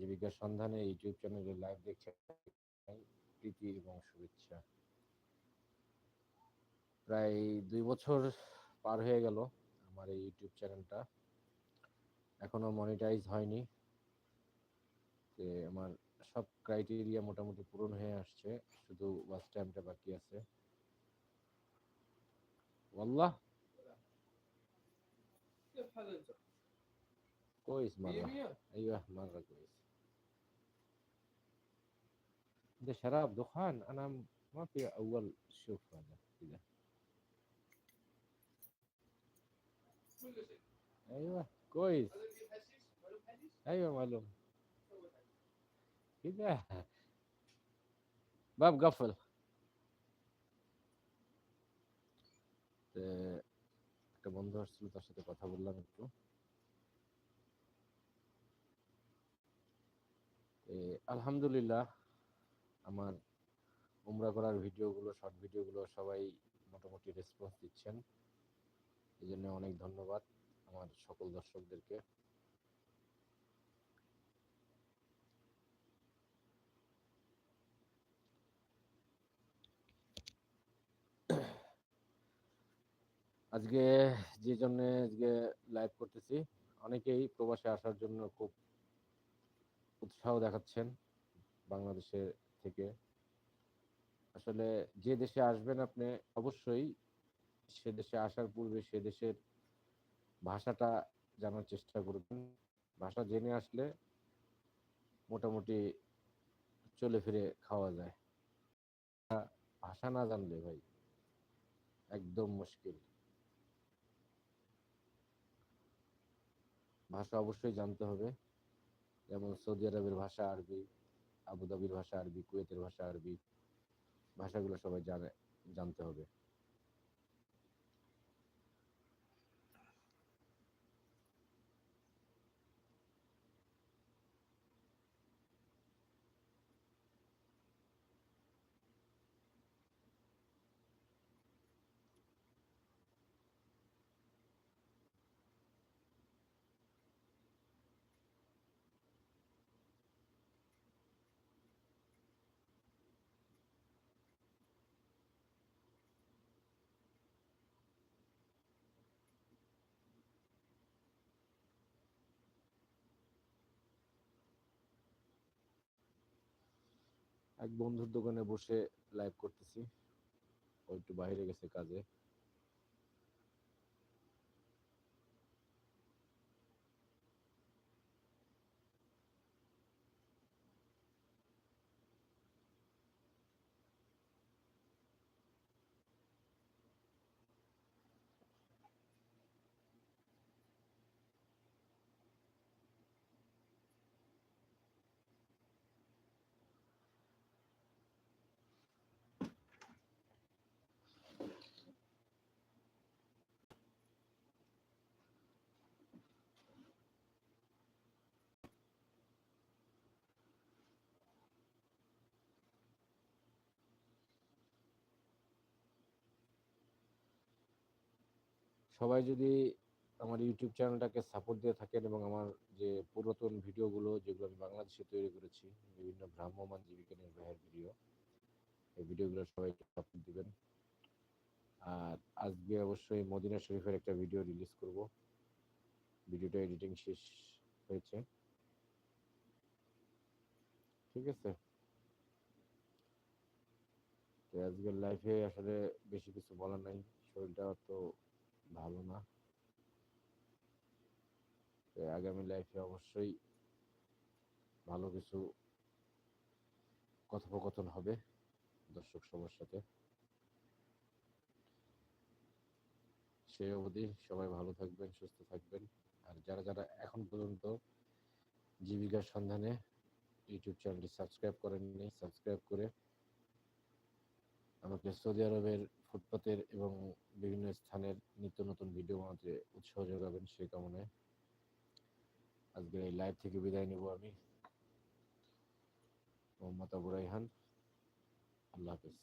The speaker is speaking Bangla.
জীবিকার সন্ধানে ইউটিউব চ্যানেলে লাইভ দেখছেন প্রীতি এবং শুভেচ্ছা প্রায় দুই বছর পার হয়ে গেল আমার এই ইউটিউব চ্যানেলটা এখনো মনিটাইজ হয়নি যে আমার সব ক্রাইটেরিয়া মোটামুটি পূরণ হয়ে আসছে শুধু ওয়াচ টাইমটা বাকি আছে والله كيف حال انت؟ كويس مية مرة مية؟ أيوه مرة كويس ده شراب دخان أنا ما في أول شوف هذا كذا كل شيء أيوه كويس هذا في حشيش معلوم حشيش؟ أيوه معلوم سوي حشيش. كذا باب قفل তে একটা বন্ধু আসছিল তার সাথে কথা বললাম একটু এ, আলহামদুলিল্লাহ আমার উমরা করার ভিডিওগুলো শর্ট ভিডিওগুলো সবাই মোটামুটি রেসপন্স দিচ্ছেন। এই জন্য অনেক ধন্যবাদ আমার সকল দর্শকদেরকে। আজকে যে জন্য আজকে লাইভ করতেছি, অনেকেই প্রবাসে আসার জন্য খুব উৎসাহ দেখাচ্ছেন বাংলাদেশের থেকে। আসলে যে দেশে আসবেন আপনি, অবশ্যই সে দেশে আসার পূর্বে সে দেশের ভাষাটা জানার চেষ্টা করবেন। ভাষা জেনে আসলে মোটামুটি চলে ফিরে খাওয়া যায়। ভাষা না জানলে ভাই একদম মুশকিল। ভাষা অবশ্যই জানতে হবে। যেমন সৌদি আরবের ভাষা, আরবি। আবুধাবির ভাষা আরবি কুয়েতের ভাষা আরবি ভাষাগুলো সবাই জানে জানতে হবে। এক বন্ধুর দোকানে বসে লাইভ করতেছি। ও একটু বাইরে গেছে কাজে। সবাই যদি আমার ইউটিউব চ্যানেলটাকে সাপোর্ট দিয়ে থাকেন এবং আমার যে পুরাতন ভিডিওগুলো যেগুলো আমি বাংলাদেশে তৈরি করেছি, বিভিন্ন ভ্রাম্যমান জীবিকা নির্বাহের ভিডিও, এই ভিডিওগুলো সবাই সাপোর্ট দিবেন। আর আজকে অবশ্যই মদিনা শরীফের একটা ভিডিও রিলিজ করব। ভিডিওটা এডিটিং শেষ হয়েছে। ঠিক আছে? তো আজকের লাইফে আসলে বেশি কিছু বলার নাই। শরীরটা তো ভালো না তো আগামী লাইফে অবশ্যই ভালো কিছু কথোপকথন হবে দর্শক সবার সাথে। সেই অবধি সবাই ভালো থাকবেন, সুস্থ থাকবেন। আর যারা যারা এখন পর্যন্ত জীবিকার সন্ধানে ইউটিউব চ্যানেলটি সাবস্ক্রাইব করেননি সাবস্ক্রাইব করে আমাকে সৌদি আরবের ফুটপাতের এবং বিভিন্ন স্থানের নিত্য নতুন ভিডিও বানাতে উৎসাহ যোগাবেন সেই কামনায়। আজকের এই লাইভ থেকে বিদায় নেব আমি। মোহাম্মদ আবু রাইহান আল্লাহ হাফিজ।